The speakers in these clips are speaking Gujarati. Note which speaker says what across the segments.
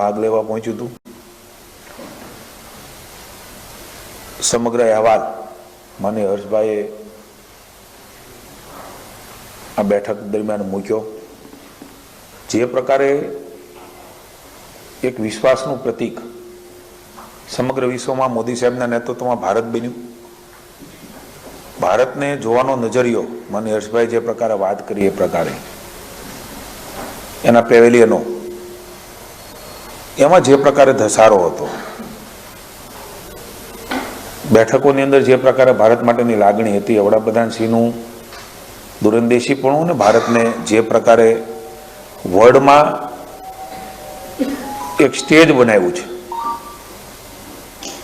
Speaker 1: ભાગ લેવા પહોંચ્યું હતું. સમગ્ર અહેવાલ મને હર્ષભાઈએ આ બેઠક દરમિયાન મૂક્યો. જે પ્રકારે એક વિશ્વાસનું પ્રતીક સમગ્ર વિશ્વમાં મોદી સાહેબના નેતૃત્વમાં ભારત બન્યું. ભારતને જોવાનો નજરિયો મને હર્ષભાઈ જે પ્રકારે વાત કરી એ પ્રકારે. એના પેવેલિયનો એમાં જે પ્રકારે ધસારો હતો, બેઠકોની અંદર જે પ્રકારે ભારત માટેની લાગણી હતી, વડાપ્રધાનશ્રીનું દૂરંદેશીપણું અને ભારતને જે પ્રકારે વર્લ્ડમાં એક સ્ટેજ બનાવ્યું છે,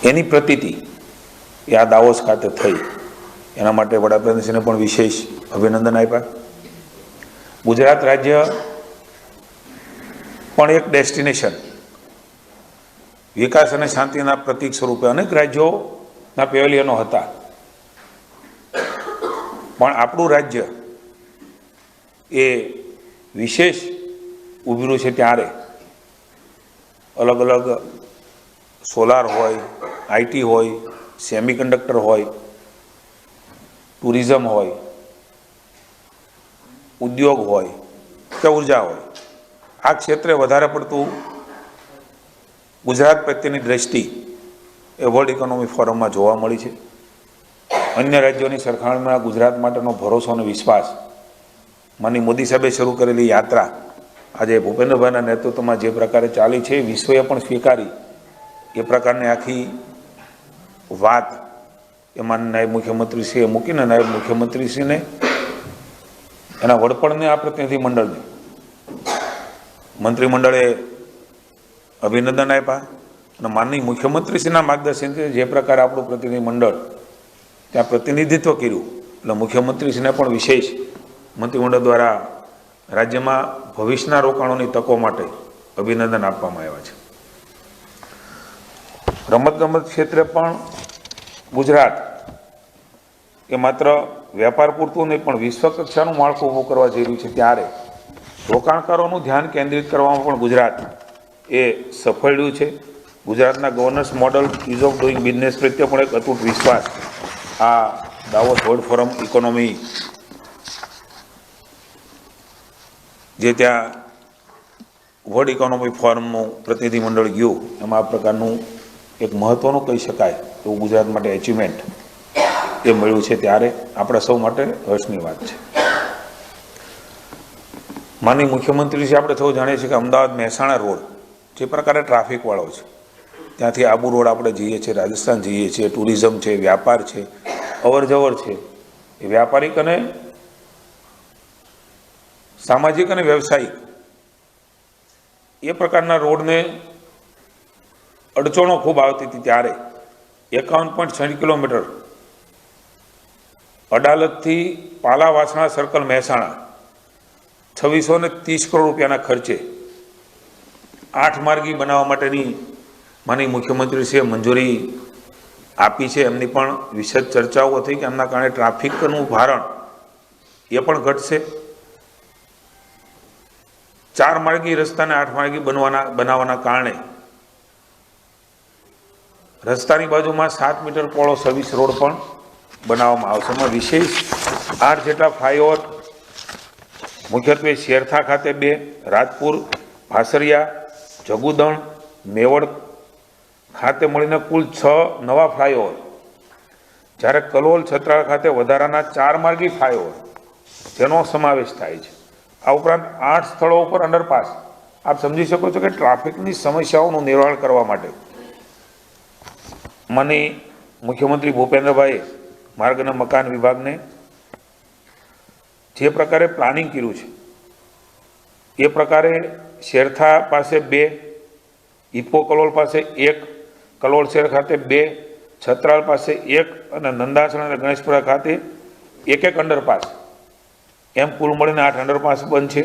Speaker 1: એની પ્રતીતિ એ આ દાવોસ ખાતે થઈ. એના માટે વડાપ્રધાનશ્રીને પણ વિશેષ અભિનંદન આપ્યા. ગુજરાત રાજ્ય પણ એક ડેસ્ટિનેશન વિકાસ અને શાંતિના પ્રતીક સ્વરૂપે અનેક રાજ્યોના પેવેલિયનો હતા. પણ આપણું રાજ્ય એ વિશેષ ઉભર્યું છે ત્યારે. અલગ અલગ સોલાર હોય આઈટી હોય, સેમિકન્ડક્ટર હોય, ટુરિઝમ હોય, ઉદ્યોગ હોય કે ઊર્જા હોય. આ ક્ષેત્રે વધારે પડતું ગુજરાત પ્રત્યેની દ્રષ્ટિ એ વર્લ્ડ ઇકોનોમી ફોરમમાં જોવા મળી છે. અન્ય રાજ્યોની સરખામણીમાં ગુજરાત માટેનો ભરોસો અને વિશ્વાસ. માની મોદી સાહેબે શરૂ કરેલી યાત્રા આજે ભૂપેન્દ્રભાઈના નેતૃત્વમાં જે પ્રકારે ચાલી છે વિશ્વએ પણ સ્વીકારી. એ પ્રકારની આખી વાત એમાં નાયબ મુખ્યમંત્રીશ્રીએ મૂકીને નાયબ મુખ્યમંત્રીશ્રીને એના વડપણને આ પ્રતિનિધિમંડળને. મંત્રીમંડળે અભિનંદન આપ્યા. અને માનનીય મુખ્યમંત્રીશ્રીના માર્ગદર્શનથી જે પ્રકારે આપણું પ્રતિનિધિ મંડળ ત્યાં પ્રતિનિધિત્વ કર્યું. એટલે મુખ્યમંત્રીશ્રીને પણ વિશેષ મંત્રીમંડળ દ્વારા રાજ્યમાં ભવિષ્યના રોકાણોની તકો માટે અભિનંદન આપવામાં આવ્યા છે. રમતગમત ક્ષેત્રે પણ ગુજરાત એ માત્ર વેપાર પૂરતું નહીં, પણ વિશ્વ કક્ષાનું માળખું ઊભું કરવા જઈ રહ્યું છે ત્યારે રોકાણકારોનું ધ્યાન કેન્દ્રિત કરવામાં પણ ગુજરાત એ સફળ રહ્યું છે. ગુજરાતના governance model ease of doing business પ્રત્યે પણ એક અતૂટ વિશ્વાસ આ દાવોસ વર્લ્ડ ફોરમ ઇકોનોમી જે ત્યાં વર્લ્ડ ઇકોનોમી ફોરમનું પ્રતિનિધિમંડળ ગયું, એમાં આ પ્રકારનું એક મહત્ત્વનું કહી શકાય એવું ગુજરાત માટે એચિવમેન્ટ એ મળ્યું છે ત્યારે. આપણા સૌ માટે હર્ષની વાત છે. માનની મુખ્યમંત્રી છે આપણે સૌ જાણીએ છીએ કે અમદાવાદ મહેસાણા રોડ જે પ્રકારે ટ્રાફિકવાળો છે. ત્યાંથી આબુ રોડ આપણે જઈએ છીએ, રાજસ્થાન જઈએ છીએ ટુરિઝમ છે, વ્યાપાર છે અવર જવર છે. એ વ્યાપારિક અને સામાજિક અને વ્યવસાયિક એ પ્રકારના રોડને અડચણો ખૂબ આવતી હતી ત્યારે એકાવન પોઈન્ટ છ કિલોમીટર અડાલતથી પાલા વાસણા સર્કલ મહેસાણા છવ્વીસો ને ત્રીસ કરોડ રૂપિયાના ખર્ચે આઠ માર્ગી બનાવવા માટેની માની મુખ્યમંત્રીશ્રીએ મંજૂરી આપી છે. એમની પણ વિશેષ ચર્ચાઓ થઈ કે એમના કારણે ટ્રાફિકનું ભારણ એ પણ ઘટશે. ચાર માર્ગી રસ્તાને આઠ માર્ગી બનવાના, બનાવવાના કારણે રસ્તાની બાજુમાં સાત મીટર પોળો સર્વિસ રોડ પણ બનાવવામાં આવશે. એમાં વિશેષ આઠ જેટલા ફ્લાયઓવર, મુખ્યત્વે શેરથા ખાતે બે, રાજપુર, ભાસરિયા જગુદણ, મેવડ ખાતે મળીને કુલ છ નવા ફ્લાયઓવર જ્યારે કલોલ છત્રાળ ખાતે વધારાના ચાર માર્ગી ફ્લાયઓવર જેનો સમાવેશ થાય છે. આ ઉપરાંત આઠ સ્થળો ઉપર અંડરપાસ આપ સમજી શકો છો કે ટ્રાફિકની સમસ્યાઓનું નિવારણ કરવા માટે. મને મુખ્યમંત્રી ભૂપેન્દ્રભાઈએ માર્ગ અને મકાન વિભાગને જે પ્રકારે પ્લાનિંગ કર્યું છે, એ પ્રકારે શેરથા પાસે બે ઇપો કલોલ પાસે એક, કલોલ શેર ખાતે બે, છત્રાલ પાસે એક અને નંદાસણ અને ગણેશપુરા ખાતે એક એક અંડરપાસ એમ કુલ મળીને આઠ અંડરપાસ બંધ છે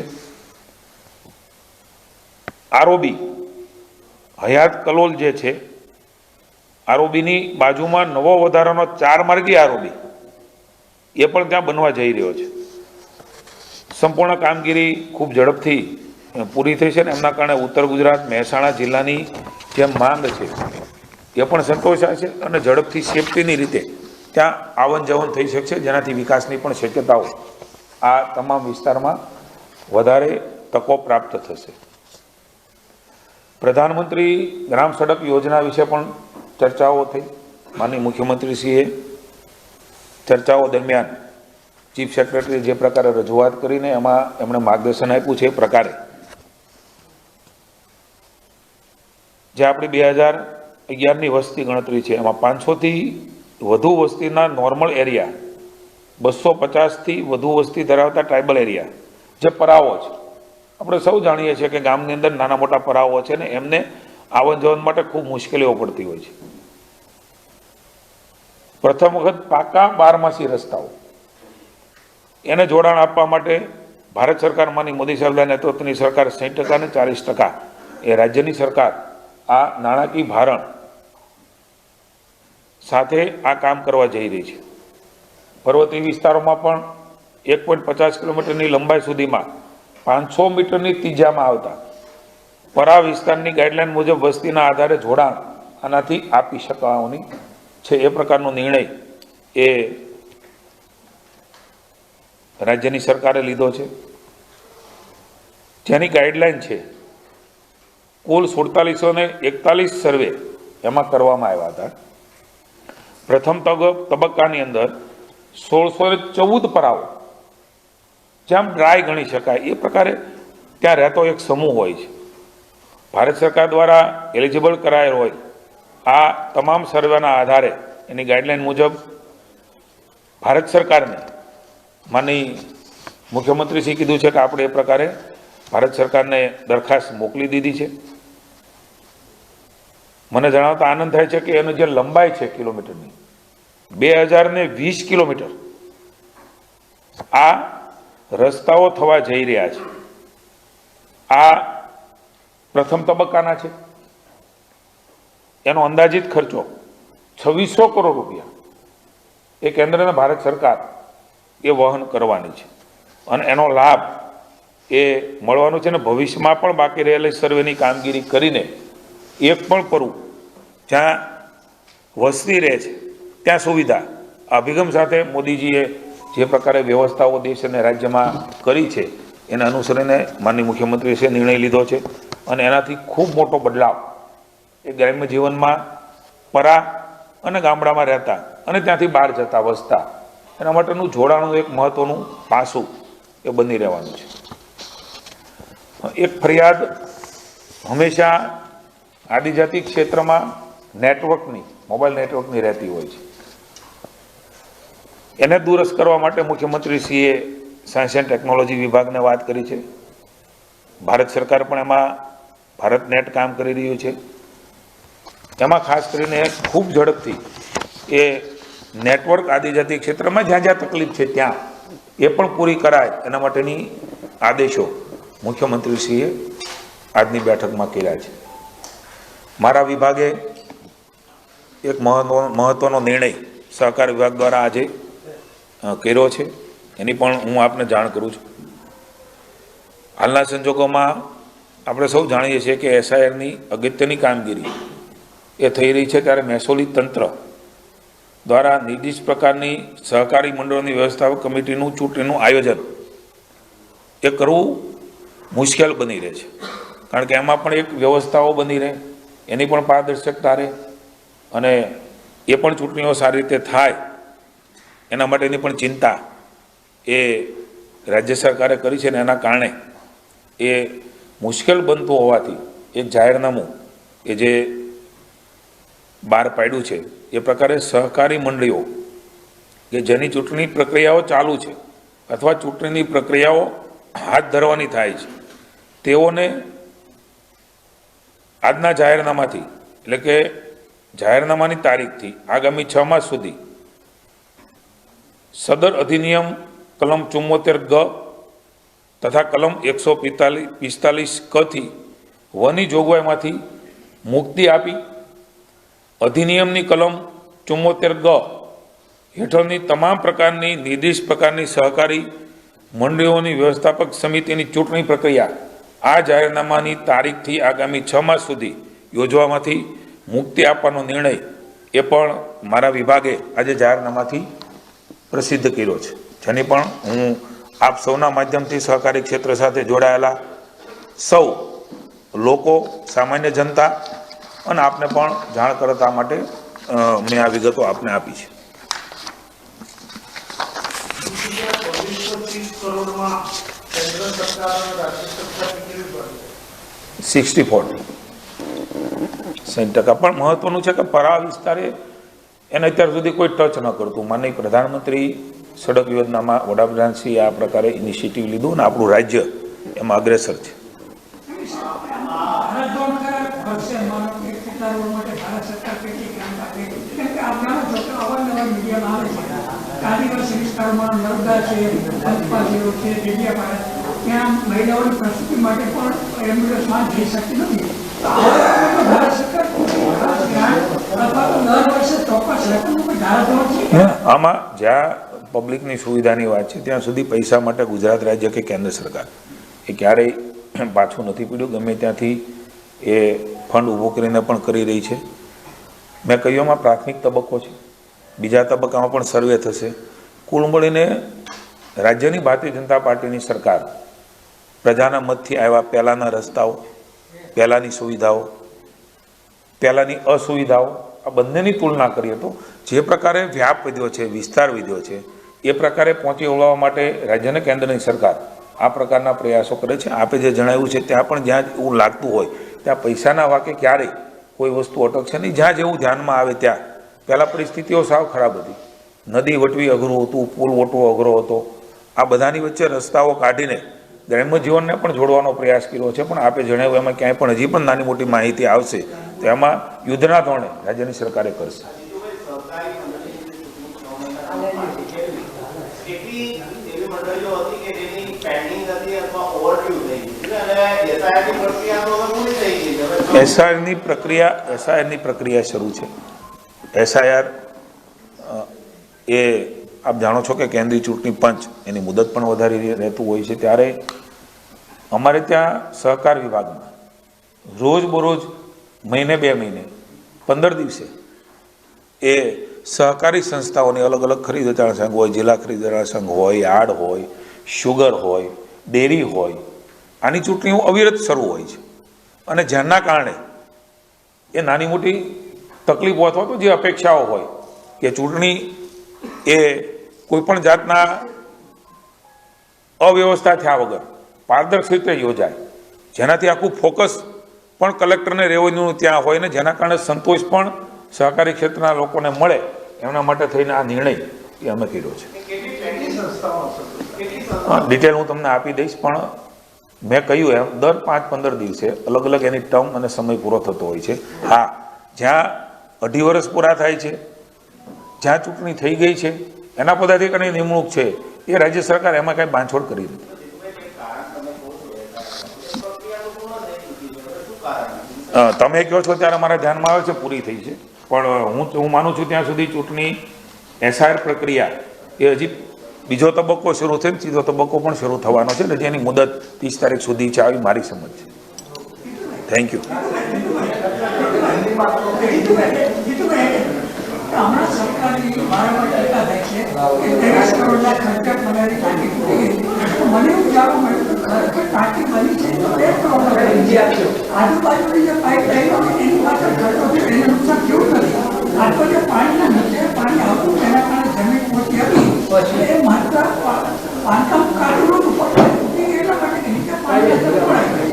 Speaker 1: આરોબી હયાત કલોલ જે છે આરોબીની બાજુમાં નવો વધારાનો ચાર માર્ગી આરોબી એ પણ ત્યાં બનવા જઈ રહ્યો છે. સંપૂર્ણ કામગીરી ખૂબ ઝડપથી પૂરી થઈ છે ને એમના કારણે ઉત્તર ગુજરાત, મહેસાણા જિલ્લાની જે માંગ છે, એ પણ સંતોષાય છે અને ઝડપથી સેફટીની રીતે ત્યાં આવન જવન થઈ શકશે, જેનાથી વિકાસની પણ શક્યતાઓ આ તમામ વિસ્તારમાં વધારે તકો પ્રાપ્ત થશે. પ્રધાનમંત્રી ગ્રામ સડક યોજના વિશે પણ ચર્ચાઓ થઈ. માનનીય મુખ્યમંત્રીશ્રીએ ચર્ચાઓ દરમિયાન ચીફ સેક્રેટરી જે પ્રકારે રજૂઆત કરીને એમાં એમણે માર્ગદર્શન આપ્યું છે એ પ્રકારે જે આપણી બે હજાર અગિયારની વસ્તી ગણતરી છે, એમાં પાંચસોથી વધુ વસ્તીના નોર્મલ એરિયા બસો પચાસથી વધુ વસ્તી ધરાવતા ટ્રાઇબલ એરિયા જે પરાવો છે. આપણે સૌ જાણીએ છીએ કે ગામની અંદર નાના મોટા પરાવો છે ને એમને આવન જવન માટે ખૂબ મુશ્કેલીઓ પડતી હોય છે. પ્રથમ વખત પાકા બારમાસી રસ્તાઓ. એને જોડાણ આપવા માટે ભારત સરકારમાંની મોદી સાહેબના નેતૃત્વની સરકાર સાઠ ટકા અને ચાલીસ ટકા, એ રાજ્યની સરકાર આ નાણાકીય ભારણ સાથે આ કામ કરવા જઈ રહી છે. પર્વતીય વિસ્તારોમાં પણ એક પોઈન્ટ પચાસ કિલોમીટરની લંબાઈ સુધીમાં પાંચસો મીટરની ત્રીજામાં આવતા પરા વિસ્તારની ગાઈડલાઈન મુજબ વસ્તીના આધારે જોડાણ આનાથી આપી શકવાની છે. એ પ્રકારનો નિર્ણય એ રાજ્યની સરકારે લીધો છે. જેની ગાઈડલાઈન છે કુલ સુડતાલીસો ને એકતાલીસ સર્વે એમાં કરવામાં આવ્યા હતા. પ્રથમ તબક્કાની અંદર સોળસો ને ચૌદ પરાવો જેમ ડ્રાય ગણી શકાય, એ પ્રકારે ત્યાં રહેતો એક સમૂહ હોય છે. ભારત સરકાર દ્વારા એલિજિબલ કરાયેલ હોય, આ તમામ સર્વેના આધારે એની ગાઈડલાઈન મુજબ ભારત સરકારને માની મુખ્યમંત્રીશ્રી કીધું છે કે આપણે એ પ્રકારે ભારત સરકારને દરખાસ્ત મોકલી દીધી છે. મને જણાવતા આનંદ થાય છે કે એનો જે લંબાઈ છે કિલોમીટરની બે હજાર ને વીસ કિલોમીટર. આ રસ્તાઓ થવા જઈ રહ્યા છે. આ પ્રથમ તબક્કાના છે. એનો અંદાજિત ખર્ચો છવ્વીસો કરોડ રૂપિયા. એ કેન્દ્ર અને ભારત સરકાર એ વહન કરવાની છે. અને એનો લાભ એ મળવાનો છે ને ભવિષ્યમાં પણ બાકી રહેલી સર્વેની કામગીરી કરીને એક પણ કરું. જ્યાં વસ્તી રહે છે, ત્યાં સુવિધા. અભિગમ સાથે મોદીજીએ જે પ્રકારે વ્યવસ્થાઓ દેશ અને રાજ્યમાં કરી છે, એને અનુસરીને માનનીય મુખ્યમંત્રીશ્રીએ નિર્ણય લીધો છે. અને એનાથી ખૂબ મોટો બદલાવ. એ ગ્રામ્ય જીવનમાં પરા અને ગામડામાં રહેતા અને ત્યાંથી બહાર જતા, વસતા. એના માટેનું જોડાણું એક મહત્ત્વનું પાસું એ બની રહેવાનું છે. એક ફરિયાદ હંમેશા આદિજાતિ ક્ષેત્રમાં નેટવર્કની, મોબાઈલ નેટવર્કની રહેતી હોય છે. એને દુરસ્ત કરવા માટે મુખ્યમંત્રીશ્રીએ સાયન્સ એન્ડ ટેકનોલોજી વિભાગને વાત કરી છે. ભારત સરકાર પણ એમાં ભારત નેટ કામ કરી રહ્યું છે. એમાં ખાસ કરીને ખૂબ ઝડપથી એ નેટવર્ક આદિજાતિ ક્ષેત્રમાં જ્યાં જ્યાં તકલીફ છે ત્યાં એ પણ પૂરી કરાય એના માટેની આદેશો મુખ્યમંત્રીશ્રીએ આજની બેઠકમાં કર્યા છે. મારા વિભાગે એક મહત્વ, મહત્વનો નિર્ણય સહકાર વિભાગ દ્વારા આજે કર્યો છે. એની પણ હું આપને જાણ કરું છું. હાલના સંજોગોમાં આપણે સૌ જાણીએ છીએ કે એસઆઈઆરની અગત્યની કામગીરી એ થઈ રહી છે ત્યારે મહેસૂલી તંત્ર દ્વારા નિર્દિષ્ટ પ્રકારની સહકારી મંડળોની વ્યવસ્થાપક કમિટીનું ચૂંટણીનું આયોજન એ કરવું મુશ્કેલ બની રહે છે. કારણ કે એમાં પણ એક વ્યવસ્થાઓ બની રહે. એની પણ પારદર્શકતા રહે અને એ પણ ચૂંટણીઓ સારી રીતે થાય, એના માટેની પણ ચિંતા એ રાજ્ય સરકારે કરી છે ને એના કારણે એ મુશ્કેલ બનતું હોવાથી, એક જાહેરનામું કે જે બહાર પાડ્યું છે, એ પ્રકારે સહકારી મંડળીઓ કે જેની ચૂંટણી પ્રક્રિયાઓ ચાલુ છે અથવા ચૂંટણીની પ્રક્રિયાઓ હાથ ધરવાની થાય છે, તેઓને આજના જાહેરનામાથી, એટલે કે જાહેરનામાની તારીખથી, આગામી છ માસ સુધી, સદર અધિનિયમ કલમ ચુમ્મોતેર ગ તથા કલમ એકસો પિસ્તાલીસ પિસ્તાલીસ કથી વની જોગવાઈમાંથી મુક્તિ આપી, અધિનિયમની કલમ ચુમ્મોતેર ગ હેઠળની તમામ પ્રકારની નિર્દિષ્ટ પ્રકારની સહકારી મંડળીઓની વ્યવસ્થાપક સમિતિની ચૂંટણી પ્રક્રિયા આ જાહેરનામાની તારીખથી આગામી છ માસ સુધી યોજવામાંથી મુક્તિ આપવાનો નિર્ણય એ પણ મારા વિભાગે આજે જાહેરનામાથી પ્રસિદ્ધ કર્યો છે જેની પણ હું આપ સૌના માધ્યમથી સહકારી ક્ષેત્ર સાથે જોડાયેલા સૌ લોકો, સામાન્ય જનતા અને આપને પણ જાણ કરતા માટે મેં આ વિગતો આપને આપી છે
Speaker 2: કરોડમાં કેન્દ્ર સરકાર અને રાજ્ય ભાગીદારી?
Speaker 1: સિક્સટી ફોર્ટી સાઠ ટકા. પણ મહત્વનું છે કે પરા વિસ્તારે એને અત્યાર સુધી કોઈ ટચ ન કરતું. માનની પ્રધાનમંત્રી સડક યોજનામાં વડાપ્રધાનશ્રીએ આ પ્રકારે ઇનિશિયેટિવ લીધું અને આપણું રાજ્ય એમાં અગ્રેસર છે.
Speaker 3: આદિવાસી વિસ્તારમાં નર્મદા છે છે. ત્યાં મહિલાઓની પ્રસૂતિ માટે પણ એમ્બ્યુલન્સમાં જઈ શકતી નથી.
Speaker 1: આમાં જ્યાં પબ્લિકની સુવિધાની વાત છે, ત્યાં સુધી પૈસા માટે ગુજરાત રાજ્ય કે કેન્દ્ર સરકાર? એ ક્યારેય પાછું નથી પીડ્યું. ગમે ત્યાંથી એ ફંડ ઊભો કરીને પણ કરી રહી છે. મેં કહ્યું એમાં પ્રાથમિક તબક્કો છે. બીજા તબક્કામાં પણ સર્વે થશે. કુલ મળીને રાજ્યની ભારતીય જનતા પાર્ટીની સરકાર પ્રજાના મતથી આવ્યા પહેલાંના રસ્તાઓ, પહેલાંની સુવિધાઓ, પહેલાંની અસુવિધાઓ, આ બંનેની તુલના કરીએ તો જે પ્રકારે વ્યાપ વધ્યો છે, વિસ્તાર વધ્યો છે, એ પ્રકારે પહોંચી વળવા માટે રાજ્ય અને કેન્દ્રની સરકાર આ પ્રકારના પ્રયાસો કરે છે. આપે જે જણાવ્યું છે, ત્યાં પણ જ્યાં એવું લાગતું હોય, ત્યાં પૈસાના વાકે ક્યારેય કોઈ વસ્તુ અટકશે નહીં. જ્યાં જેવું ધ્યાનમાં આવે ત્યાં. પહેલાં પરિસ્થિતિઓ સાવ ખરાબ હતી. નદી વટવી અઘરું હતું, પુલ વટવો અઘરો હતો. આ બધાની વચ્ચે રસ્તાઓ કાઢીને ગ્રામ્ય જીવનને પણ જોડવાનો પ્રયાસ કર્યો છે, પણ આપે જણાવ્યું, એમાં ક્યાંય પણ હજી પણ નાની મોટી માહિતી આવશે, તો એમાં યુદ્ધના ધોરણે રાજ્યની સરકારે કરશે.
Speaker 4: એસઆઈઆરની પ્રક્રિયા
Speaker 1: એસઆઈઆરની પ્રક્રિયા શરૂ છે. એસઆઈઆર એ આપ જાણો છો કે કેન્દ્રીય ચૂંટણી પંચ એની મુદત પણ વધારી રહેતું હોય છે. ત્યારે અમારે ત્યાં સહકાર વિભાગમાં રોજ બરોજ મહિને બે મહિને, પંદર દિવસે એ સહકારી સંસ્થાઓની અલગ અલગ ખરીદ સંઘ હોય, જિલ્લા ખરીદ સંઘ હોય યાર્ડ હોય શુગર હોય, ડેરી હોય, આની ચૂંટણીઓ અવિરત શરૂ હોય છે. અને જેના કારણે એ નાની મોટી તકલીફો અથવા તો જે અપેક્ષાઓ હોય કે ચૂંટણી એ કોઈ પણ જાતના અવ્યવસ્થા થયા વગર પારદર્શક રીતે યોજાય. જેનાથી આખું ફોકસ પણ કલેક્ટરને રેવન્યુનું ત્યાં હોય ને જેના કારણે સંતોષ પણ સહકારી ક્ષેત્રના લોકોને મળે એમના માટે થઈને આ નિર્ણય એ અમે કર્યો છે. ડિટેલ હું તમને આપી દઈશ, પણ મેં કહ્યું એમ, દર પાંચ પંદર દિવસે અલગ અલગ એની ટર્મ અને સમય પૂરો થતો હોય છે. હા, જ્યાં અઢી વર્ષ પૂરા થાય છે જ્યાં ચૂંટણી થઈ ગઈ છે, એના પદાધિકારીની નિમણૂક છે, એ રાજ્ય સરકાર એમાં કાંઈ બાંધછોડ કરી નથી. તમે કહો છો ત્યારે મારા ધ્યાનમાં આવે છે, પૂરી થઈ છે. પણ હું હું માનું છું ત્યાં સુધી ચૂંટણી એસઆર પ્રક્રિયા, એ હજી બીજો તબક્કો શરૂ થયો ત્રીજો તબક્કો પણ શરૂ થવાનો છે ને, જેની મુદત ત્રીસ તારીખ સુધી છે, આવી મારી સમજ છે. થેન્ક યુ
Speaker 3: પડાય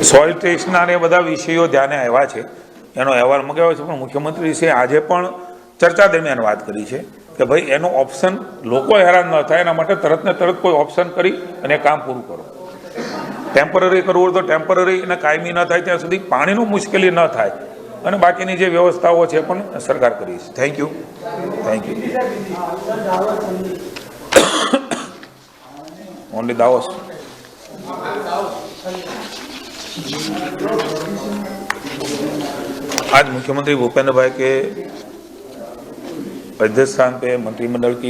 Speaker 1: સોઇલ ટેસ્ટના ને બધા વિષયો ધ્યાને આવ્યા છે. એનો અહેવાલ મગાવ્યો છે, પણ મુખ્યમંત્રી શ્રી આજે પણ ચર્ચા દરમિયાન વાત કરી છે કે ભાઈ એનો ઓપ્શન લોકો હેરાન ન થાય, એના માટે તરત ને તરત કોઈ ઓપ્શન કરી અને કામ પૂરું કરો. ટેમ્પરરી કરવું હોય તો ટેમ્પરરી અને કાયમી ન થાય, ત્યાં સુધી પાણીનું મુશ્કેલી ન થાય. અને બાકીની જે વ્યવસ્થાઓ છે પણ સરકાર કરી છે. Thank you thank you only Davos આજ મુખ્યમંત્રી ભૂપેન્દ્રભાઈ કે के अध्यक्ष स्थान पे मंत्रिमंडल की